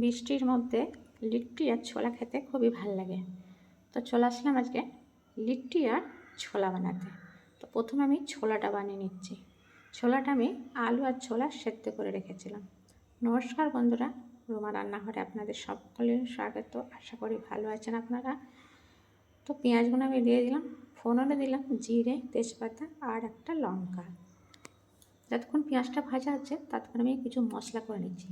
বৃষ্টির মধ্যে লিট্টি আর ছোলা খেতে খুবই ভালো লাগে। তো চলে আসলাম আজকে লিট্টি আর ছোলা বানাতে। তো প্রথমে আমি ছোলাটা বানিয়ে নিচ্ছি। ছোলাটা আমি আলু আর ছোলা সেদ্ধ করে রেখেছিলাম। নমস্কার বন্ধুরা, রোমা রান্নাঘরে আপনাদের সকলের স্বাগত। আশা করি ভালো আছেন আপনারা। তো পেঁয়াজগুলো আমি দিয়ে দিলাম ফোননে দিলাম জিরে, তেজপাতা আর একটা লঙ্কা। যতক্ষণ পেঁয়াজটা ভাজা হচ্ছে ততক্ষণ আমি কিছু মশলা করে নিচ্ছি।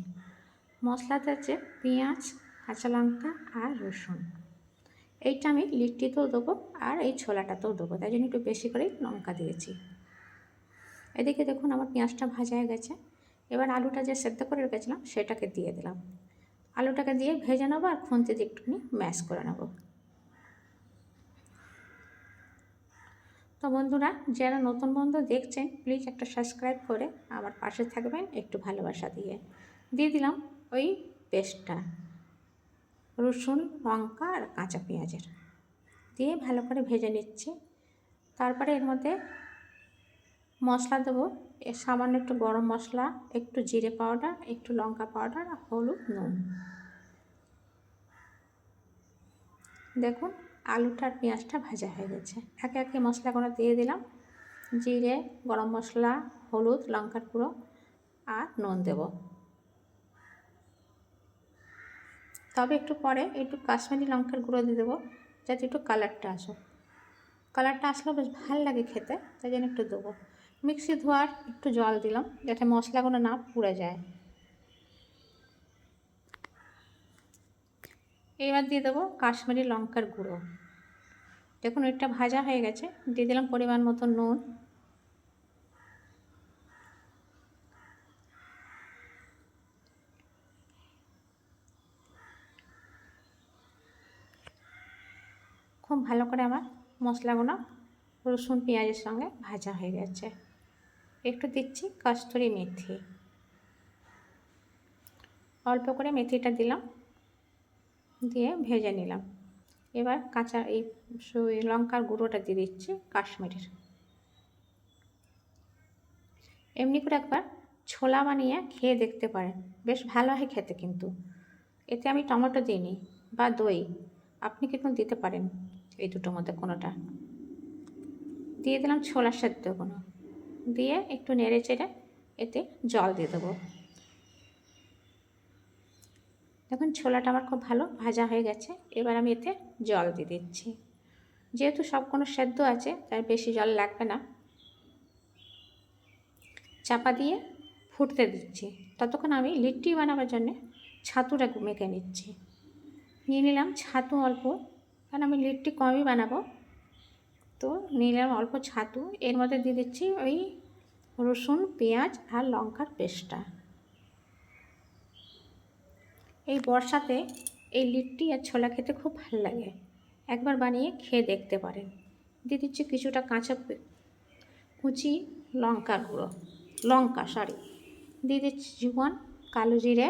মশলাতে আছে পেঁয়াজ, কাঁচা লঙ্কা আর রসুন, এইটা আমি লিট্টিতেও দেবো আর এই ছোলাটাতেও দেবো, তাই জন্য একটু বেশি করেই লঙ্কা দিয়েছি। এদিকে দেখুন আমার পেঁয়াজটা ভাজা হয়ে গেছে, এবার আলুটা যে সেদ্ধ করে রেখেছিলাম সেটাকে দিয়ে দিলাম। আলুটাকে দিয়ে ভেজে নেব আর খুন্তি দিয়ে একটুখানি ম্যাশ করে নেব। তো বন্ধুরা, যারা নতুন বন্ধু দেখছেন প্লিজ একটা সাবস্ক্রাইব করে আমার পাশে থাকবেন একটু ভালোবাসা দিয়ে। দিয়ে দিলাম ওই পেস্টটা। রসুন, লঙ্কা আর কাঁচা পেঁয়াজের। দিয়ে ভালো করে ভেজে নিচ্ছি। তারপরে এর মধ্যে মশলা দেবো। সামান্য একটু গরম মশলা, একটু জিরে পাউডার, একটু লঙ্কা পাউডার আর হলুদ নুন। দেখুন আলুটার পেঁয়াজটা ভাজা হয়ে গেছে। একে একে মশলাগুলো দিয়ে দিলাম। জিরে, গরম মশলা, হলুদ, লঙ্কার গুঁড়ো আর নুন দেব। তবে একটু পরে একটু কাশ্মীরি লঙ্কার গুঁড়ো দিয়ে দেবো, যাতে একটু কালারটা আসো। কালারটা আসলেও বেশ ভালো লাগে খেতে, তাই জন্য একটু দেবো। মিক্সি ধোয়ার একটু জল দিলাম, যাতে মশলাগুলো না পুড়ে যায়। এবার দিয়ে দেবো কাশ্মীরি লঙ্কার গুঁড়ো। দেখুন, এটা ভাজা হয়ে গেছে। দিয়ে দিলাম পরিমাণ মতো নুন। খুব ভালো করে আমার মশলাগুলো রসুন, পেঁয়াজের সঙ্গে ভাজা হয়ে গেছে। একটু দিচ্ছি কস্তুরি মেথি। অল্প করে মেথিটা দিলাম, দিয়ে ভেজে নিলাম। এবার কাঁচা এই লঙ্কার গুঁড়োটা দিয়ে দিচ্ছি কাশ্মীরের। এমনি করে একবার ছোলা বানিয়ে খেয়ে দেখতে পারেন। বেশ ভালো হয় খেতে কিন্তু। এতে আমি টমেটো দিইনি বা দই। আপনি কিন্তু দিতে পারেন? এই দুটোর মধ্যে কোনোটা। দিয়ে দিলাম ছোলা সেদ্ধ কোনো দিয়ে একটু নেড়ে চেড়ে এতে জল দিয়ে দেবো। দেখুন, ছোলাটা আমার খুব ভালো ভাজা হয়ে গেছে। এবার আমি এতে জল দিয়ে দিচ্ছি। যেহেতু সব কোনো সেদ্ধ আছে, তাই বেশি জল লাগবে না। চাপা দিয়ে ফুটতে দিচ্ছি। ততক্ষণ আমি লিট্টি বানাবার জন্যে ছাতুটা মেখে নিচ্ছি। নিয়ে নিলাম ছাতু অল্প কারণ আমি লিট্টি কমই বানাবো। তো নিলাম অল্প ছাতু, এর মধ্যে দিয়ে দিচ্ছি ওই রসুন, পেঁয়াজ আর লঙ্কার পেস্টটা। এই বর্ষাতে এই লিট্টি আর ছোলা খেতে খুব ভালো লাগে। একবার বানিয়ে খেয়ে দেখতে পারেন। দিয়ে দিচ্ছি কিছুটা কাঁচা কুচি লঙ্কা গুঁড়ো, লঙ্কা সরি দিয়ে দিচ্ছি জীবন কালো জিরে,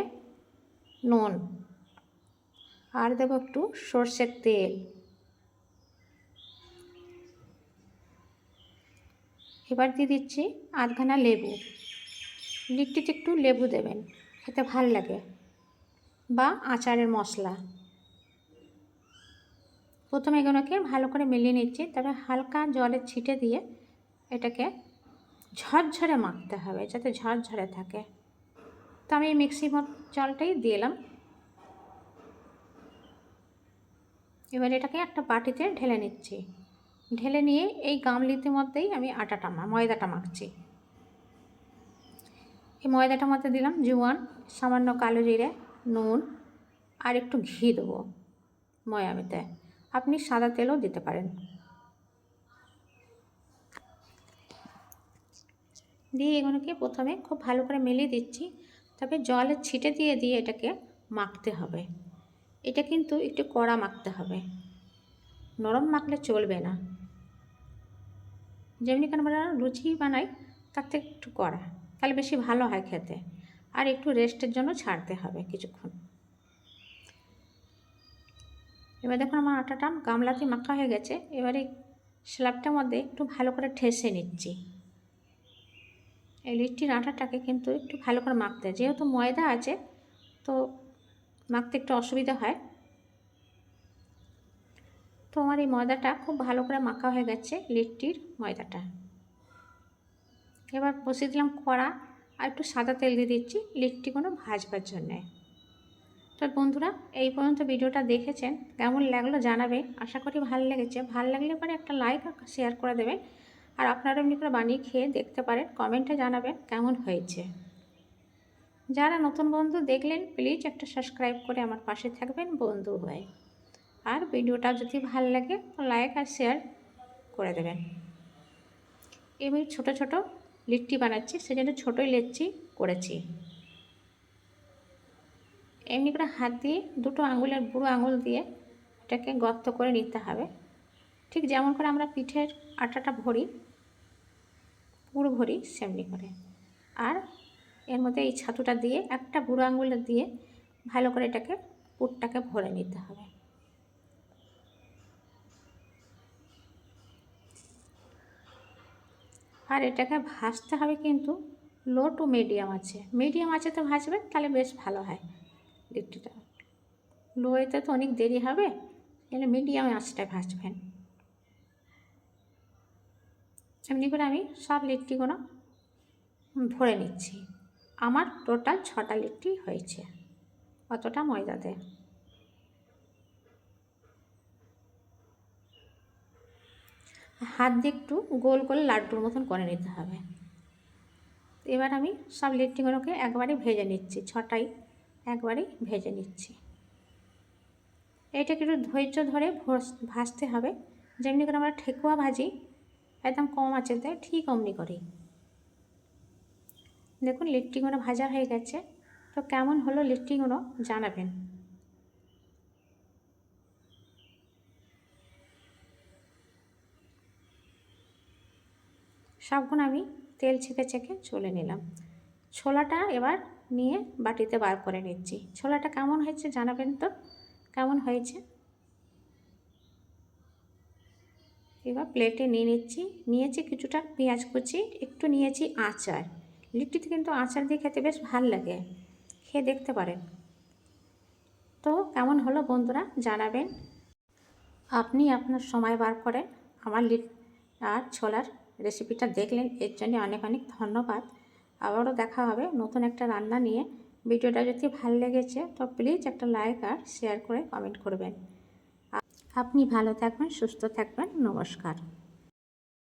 নুন। আর দেবো একটু সর্ষের তেল। এবার দিয়ে দিচ্ছি আধখানা লেবু। লিট্টিতে একটু লেবু দেবেন, খেতে ভালো লাগে। বা আচারের মশলা। প্রথমে এগুলোকে ভালো করে মিলিয়ে নিচ্ছি তারপরে হালকা জলে ছিটে দিয়ে এটাকে ঝরঝরে মাখতে হবে, যাতে ঝরঝরে থাকে। তো আমি মিক্সি জলটাই দিলাম। এবার এটাকে একটা বাটিতে ঢেলে নিচ্ছি। ঢেলে নিয়ে এই গামলিতে মধ্যেই আমি আটাটা ময়দাটা মাখছি। এই ময়দাটার মধ্যে দিলাম জুয়ান, সামান্য কালো জিরে, নুন আর একটু ঘি দেবো ময়ামিতে। আপনি সাদা তেলও দিতে পারেন। দিয়ে এগুলোকে প্রথমে খুব ভালো করে মিলিয়ে দিচ্ছি। তবে জলের ছিটে দিয়ে দিয়ে এটাকে মাখতে হবে। এটা কিন্তু একটু কড়া মাখতে হবে। নরম মাখলে চলবে না। যেমনি কেন আমরা লুচি বানাই, তার থেকে একটু কড়া, তাহলে বেশি ভালো হয় খেতে। আর একটু রেস্টের জন্য ছাড়তে হবে কিছুক্ষণ। এবার দেখুন আমার আটাটা গামলাতে মাখা হয়ে গেছে। এবারে স্ল্যাবটার মধ্যে একটু ভালো করে ঠেসে নিচ্ছি। এই লিট্টির আটাটাকে কিন্তু একটু ভালো করে মাখতে যেহেতু ময়দা আছে, তো মাখতে একটু অসুবিধা হয়। তো আমার এই ময়দাটা খুব ভালো করে মাখা হয়ে গেছে লিট্টির ময়দাটা। এবার বসিয়ে দিলাম কড়া আর একটু সাদা তেল দিয়ে দিচ্ছি লিট্টিগুলো ভাজবার জন্যে। তো বন্ধুরা, এই পর্যন্ত ভিডিওটা দেখেছেন, কেমন লাগল জানাবে আশা করি ভালো লেগেছে। ভালো লাগলে পরে একটা লাইক শেয়ার করে দেবেন। আর আপনারা এমনি করে বানিয়ে খেয়ে দেখতে পারেন, কমেন্টে জানাবেন কেমন হয়েছে। যারা নতুন বন্ধু দেখলেন প্লিজ একটা সাবস্ক্রাইব করে আমার পাশে থাকবেন বন্ধু হয়ে। আর ভিডিওটা যদি ভালো লাগে লাইক আর শেয়ার করে দেবেন। এমনি ছোট ছোট লিট্টি বানাচ্ছি, সেজন্য ছোটোই লিচি করেছি। এমনি করে হাত দিয়ে, দুটো আঙুলের বুড়ো আঙুল দিয়ে এটাকে গর্ত করে নিতে হবে। ঠিক যেমন করে আমরা পিঠের আটাটা ভরি, পুরো ভরি, সেমনি করে। আর এর মধ্যে এই ছাতুটা দিয়ে, একটা বুড়ো আঙুল দিয়ে ভালো করে এটাকে পুরটাকে ভরে নিতে হবে। আর এটাকে ভাজতে হবে কিন্তু লো টু মিডিয়াম আছে মিডিয়াম আছে তো ভাজবেন তাহলে বেশ ভালো হয় লিট্টিটা লোয়েতে তো অনেক দেরি হবে, তাহলে মিডিয়ামে আঁচটায় ভাজবেন। এমনি করে আমি সব লিট্টিগুলো ভরে নিচ্ছি। আমার টোটাল ছটা লিট্টি হয়েছে। অতটা ময়দাতে হাত দিয়ে একটু গোল করে লাড্ডুর মতন করে নিতে হবে। এবার আমি সব লিট্টিগুলোকে একবারে ভেজে নিচ্ছি, ছটাই একবারে ভেজে নিচ্ছি। এটাকে একটু ধৈর্য ধরে ভাজতে হবে। যেমনি করে আমরা ঠেকুয়া ভাজি, একদম কম আছে তাই ঠিক অমনি করি দেখুন লিট্টিগুলো ভাজা হয়ে গেছে, তো কেমন হলো লিট্টিগুলো জানাবেন। সবগুলো আমি তেল ছেঁকে ছেঁকে চলে নিলাম। ছোলাটা এবার নিয়ে বাটিতে বার করে নিচ্ছি। ছোলাটা কেমন হয়েছে জানাবেন তো? কেমন হয়েছে? এবার প্লেটে নিয়ে নিচ্ছি। নিয়েছি কিছুটা পেঁয়াজ কুচি, একটু নিয়েছি আচার। লিট্টিতে কিন্তু আচার দিয়ে খেতে বেশ ভালো লাগে। খেয়ে দেখতে পারেন। তো কেমন হলো বন্ধুরা জানাবেন। আপনি আপনার সময় বার করেন আমার লিট আর ছোলার রেসিপিটা দেখলেন, এর জন্য অনেক অনেক ধন্যবাদ। আবারও দেখা হবে নতুন একটা রান্না নিয়ে। ভিডিওটা যদি ভালো লেগেছে তো প্লিজ একটা লাইক আর শেয়ার করে কমেন্ট করবেন। আপনি ভালো থাকবেন, সুস্থ থাকবেন। নমস্কার।